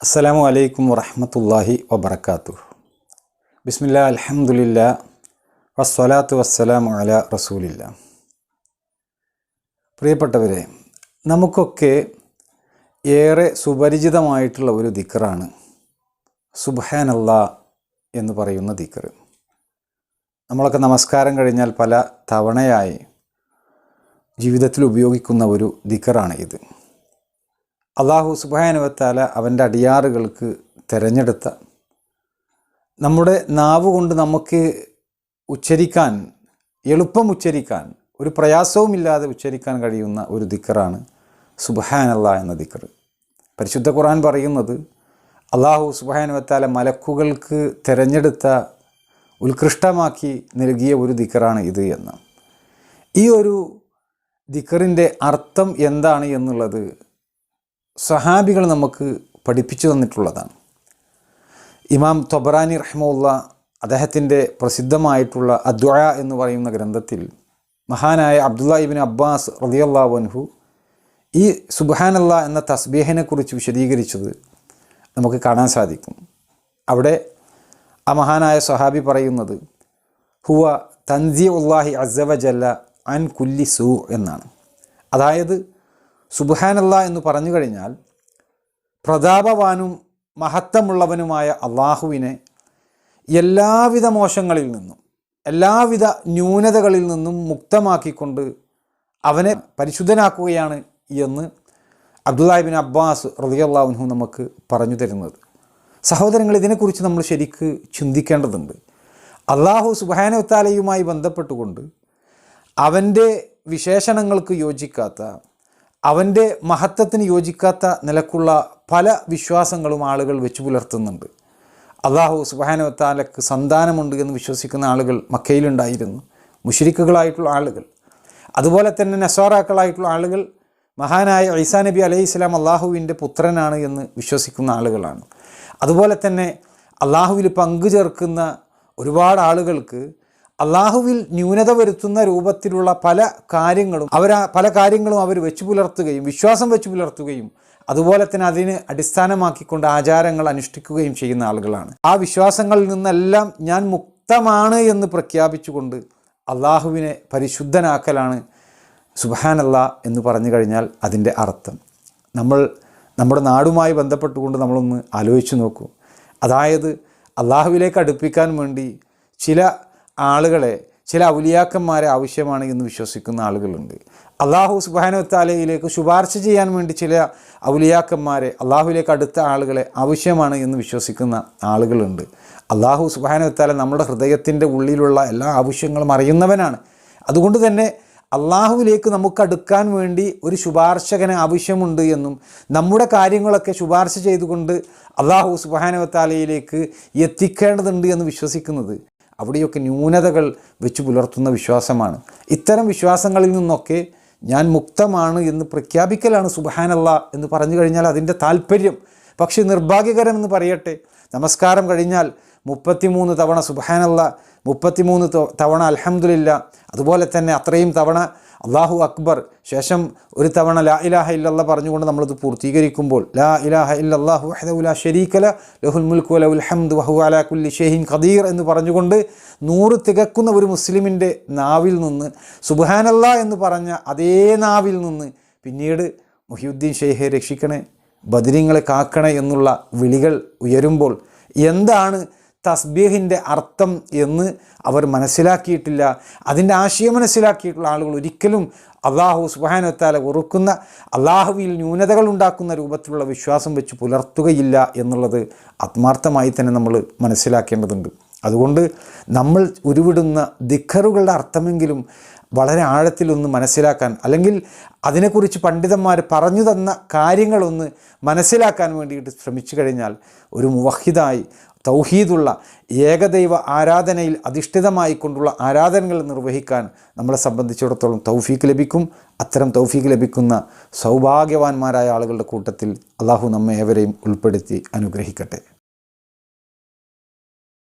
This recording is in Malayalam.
അസ്സലാമു അലൈക്കും വറഹമത്തല്ലാഹി വബർക്കാത്തു ബിസ്മില്ല അലഹമുല്ല വസ്വലാത്തു വസ്സലാമു അല റസൂലില്ല പ്രിയപ്പെട്ടവരെ നമുക്കൊക്കെ ഏറെ സുപരിചിതമായിട്ടുള്ള ഒരു ദിക്കറാണ് സുബ്ഹാനല്ലാ എന്ന് പറയുന്ന ദിക്കർ നമ്മളൊക്കെ നമസ്കാരം കഴിഞ്ഞാൽ പല തവണയായി ജീവിതത്തിൽ ഉപയോഗിക്കുന്ന ഒരു ദിക്കറാണ് ഇത്. അള്ളാഹു സുബാനുവത്താല അവന്റെ അടിയാറുകൾക്ക് തിരഞ്ഞെടുത്ത. നമ്മുടെ നാവ് കൊണ്ട് നമുക്ക് ഉച്ചരിക്കാൻ എളുപ്പം ഉച്ചരിക്കാൻ ഒരു പ്രയാസവുമില്ലാതെ ഉച്ചരിക്കാൻ കഴിയുന്ന ഒരു ദിക്കറാണ് സുബഹാനല്ല എന്ന ദിക്കർ പരിശുദ്ധ ഖുർആൻ പറയുന്നത് അള്ളാഹു സുബഹാനുവത്താല മലക്കുകൾക്ക് തിരഞ്ഞെടുത്ത ഉത്കൃഷ്ടമാക്കി നൽകിയ ഒരു ദിക്കറാണ് ഇത് എന്ന്. ഈ ഒരു ദിക്കറിന്റെ അർത്ഥം എന്താണ് എന്നുള്ളത് സഹാബികൾ നമുക്ക് പഠിപ്പിച്ചു തന്നിട്ടുള്ളതാണ്. ഇമാം തൊബറാനി റഹ്മുള്ള അദ്ദേഹത്തിന്റെ പ്രസിദ്ധമായിട്ടുള്ള അദ്വ എന്ന് പറയുന്ന ഗ്രന്ഥത്തിൽ മഹാനായ അബ്ദുല്ല ഇബിൻ അബ്ബാസ് റതിയല്ലാവൻഹു ഈ സുബാനല്ല എന്ന തസ്ബീഹിനെക്കുറിച്ച് വിശദീകരിച്ചത് നമുക്ക് കാണാൻ സാധിക്കും. അവിടെ ആ മഹാനായ സഹാബി പറയുന്നത് ഹുവ തൻസി ഉള്ളാഹി അസവ ജല്ല അൻ കുല്ലി സു എന്നാണ്. അതായത് സുബാനല്ല എന്ന് പറഞ്ഞു കഴിഞ്ഞാൽ പ്രതാപവാനും മഹത്വമുള്ളവനുമായ അള്ളാഹുവിനെ എല്ലാവിധ മോശങ്ങളിൽ നിന്നും എല്ലാവിധ ന്യൂനതകളിൽ നിന്നും മുക്തമാക്കിക്കൊണ്ട് അവനെ പരിശുദ്ധനാക്കുകയാണ് എന്ന് അബ്ദുല്ലാഹിബിൻ അബ്ബാസ് റലിയല്ലാഹുനു നമുക്ക് പറഞ്ഞു തരുന്നത്. സഹോദരങ്ങൾ ഇതിനെക്കുറിച്ച് നമ്മൾ ശരിക്ക് ചിന്തിക്കേണ്ടതുണ്ട്. അള്ളാഹു സുബാനവത്താലയുമായി ബന്ധപ്പെട്ടുകൊണ്ട് അവന്റെ വിശേഷണങ്ങൾക്ക് യോജിക്കാത്ത അവന്റെ മഹത്വത്തിന് യോജിക്കാത്ത നിലക്കുള്ള പല വിശ്വാസങ്ങളും ആളുകൾ വെച്ചു പുലർത്തുന്നുണ്ട്. അള്ളാഹു സുബാനവത്താലക്ക് സന്താനമുണ്ട് എന്ന് വിശ്വസിക്കുന്ന ആളുകൾ മക്കയിലുണ്ടായിരുന്നു. മുഷരിക്കുകളായിട്ടുള്ള ആളുകൾ. അതുപോലെ തന്നെ നസോറാക്കളായിട്ടുള്ള ആളുകൾ മഹാനായ ഐസാ നബി അലൈഹി സ്വലാം അള്ളാഹുവിന്റെ പുത്രനാണ് എന്ന് വിശ്വസിക്കുന്ന ആളുകളാണ്. അതുപോലെ തന്നെ അള്ളാഹുവിൽ പങ്കു ചേർക്കുന്ന ഒരുപാട് ആളുകൾക്ക് അള്ളാഹുവിൽ ന്യൂനത വരുത്തുന്ന രൂപത്തിലുള്ള പല കാര്യങ്ങളും അവർ പല കാര്യങ്ങളും അവർ വെച്ചു പുലർത്തുകയും വിശ്വാസം വെച്ചു പുലർത്തുകയും അതുപോലെ തന്നെ അതിന് അടിസ്ഥാനമാക്കിക്കൊണ്ട് ആചാരങ്ങൾ അനുഷ്ഠിക്കുകയും ചെയ്യുന്ന ആളുകളാണ്. ആ വിശ്വാസങ്ങളിൽ നിന്നെല്ലാം ഞാൻ മുക്തമാണ് എന്ന് പ്രഖ്യാപിച്ചുകൊണ്ട് അള്ളാഹുവിനെ പരിശുദ്ധനാക്കലാണ് സുബാനല്ല എന്ന് പറഞ്ഞു കഴിഞ്ഞാൽ അതിന്റെ അർത്ഥം. നമ്മൾ നമ്മുടെ നാടുമായി ബന്ധപ്പെട്ടുകൊണ്ട് നമ്മളൊന്ന് ആലോചിച്ച് നോക്കൂ. അതായത് അള്ളാഹുവിലേക്ക് അടുപ്പിക്കാൻ വേണ്ടി ചില ആളുകളെ ചില ഔലിയാക്കന്മാരെ ആവശ്യമാണ് എന്ന് വിശ്വസിക്കുന്ന ആളുകളുണ്ട്. അള്ളാഹു സുബാനുത്താലയിലേക്ക് ശുപാർശ ചെയ്യാൻ വേണ്ടി ചില ഔലിയാക്കന്മാരെ അള്ളാഹുവിലേക്ക് അടുത്ത ആളുകളെ ആവശ്യമാണ് എന്ന് വിശ്വസിക്കുന്ന ആളുകളുണ്ട്. അള്ളാഹു സുബാനുത്താല നമ്മുടെ ഹൃദയത്തിന്റെ ഉള്ളിലുള്ള എല്ലാ ആവശ്യങ്ങളും അറിയുന്നവനാണ്. അതുകൊണ്ട് തന്നെ അള്ളാഹുവിലേക്ക് നമുക്ക് അടുക്കാൻ വേണ്ടി ഒരു ശുപാർശകന് ആവശ്യമുണ്ട് എന്നും നമ്മുടെ കാര്യങ്ങളൊക്കെ ശുപാർശ ചെയ്തുകൊണ്ട് അള്ളാഹു സുബാനവത്താലയിലേക്ക് എത്തിക്കേണ്ടതുണ്ട് എന്ന് വിശ്വസിക്കുന്നത് അവിടെയൊക്കെ ന്യൂനതകൾ വെച്ച് പുലർത്തുന്ന വിശ്വാസമാണ്. ഇത്തരം വിശ്വാസങ്ങളിൽ നിന്നൊക്കെ ഞാൻ മുക്തമാണ് എന്ന് പ്രഖ്യാപിക്കലാണ് സുബഹാനല്ല എന്ന് പറഞ്ഞു കഴിഞ്ഞാൽ അതിന്റെ താല്പര്യം പക്ഷേ നിർഭാഗ്യകരം എന്ന് പറയട്ടെ നമസ്കാരം കഴിഞ്ഞാൽ മുപ്പത്തിമൂന്ന് തവണ സുബാനുള്ള മുപ്പത്തിമൂന്ന് തവണ അലഹമുല്ല അതുപോലെ തന്നെ അത്രയും തവണ അള്ളാഹു അക്ബർ ശേഷം ഒരു തവണ ലാ ഇലാഹ ഇല്ലല്ല പറഞ്ഞുകൊണ്ട് നമ്മളത് പൂർത്തീകരിക്കുമ്പോൾ ലാ ഇലാഹ ഇല്ലല്ലാഹു വഹദഉല ഷരീക്കല ലഹുൽ മുൽക്കു ലഹുൽ ഹംദു വഹു അലാ കുല്ലി ഖദീർ എന്ന് പറഞ്ഞുകൊണ്ട് നൂറ് തികക്കുന്ന ഒരു മുസ്ലിമിന്റെ നാവിൽ നിന്ന് സുബാനല്ല എന്ന് പറഞ്ഞ അതേ നാവിൽ നിന്ന് പിന്നീട് മുഹിയുദ്ദീൻ ഷെയ്ഖെ രക്ഷിക്കണേ ബദിരിങ്ങളെ കാക്കണേ എന്നുള്ള വിളികൾ ഉയരുമ്പോൾ എന്താണ് തസ്ബീഹിന്റെ അർത്ഥം എന്ന് അവർ മനസ്സിലാക്കിയിട്ടില്ല. അതിന്റെ ആശയം മനസ്സിലാക്കിയിട്ടുള്ള ആളുകൾ ഒരിക്കലും അള്ളാഹു സുബാനത്താല ഉറുക്കുന്ന അള്ളാഹുവിൽ ന്യൂനതകൾ ഉണ്ടാക്കുന്ന രൂപത്തിലുള്ള വിശ്വാസം വെച്ച് പുലർത്തുകയില്ല എന്നുള്ളത് ആത്മാർത്ഥമായി തന്നെ നമ്മൾ മനസ്സിലാക്കേണ്ടതുണ്ട്. അതുകൊണ്ട് നമ്മൾ ഉരുവിടുന്ന ദിഖറുകളുടെ അർത്ഥമെങ്കിലും വളരെ ആഴത്തിലൊന്ന് മനസ്സിലാക്കാൻ അല്ലെങ്കിൽ അതിനെക്കുറിച്ച് പണ്ഡിതന്മാർ പറഞ്ഞു തന്ന കാര്യങ്ങളൊന്ന് മനസ്സിലാക്കാൻ വേണ്ടിയിട്ട് ശ്രമിച്ചു കഴിഞ്ഞാൽ ഒരു മുവഹിദായി തൗഹീദുള്ള ഏകദൈവ ആരാധനയിൽ അധിഷ്ഠിതമായി കൊണ്ടുള്ള ആരാധനകൾ നിർവഹിക്കാൻ നമ്മളെ സംബന്ധിച്ചിടത്തോളം തൗഫീക്ക് ലഭിക്കും. അത്തരം തൗഫീക്ക് ലഭിക്കുന്ന സൗഭാഗ്യവാന്മാരായ ആളുകളുടെ കൂട്ടത്തിൽ അള്ളാഹു നമ്മെ ഏവരെയും ഉൾപ്പെടുത്തി അനുഗ്രഹിക്കട്ടെ.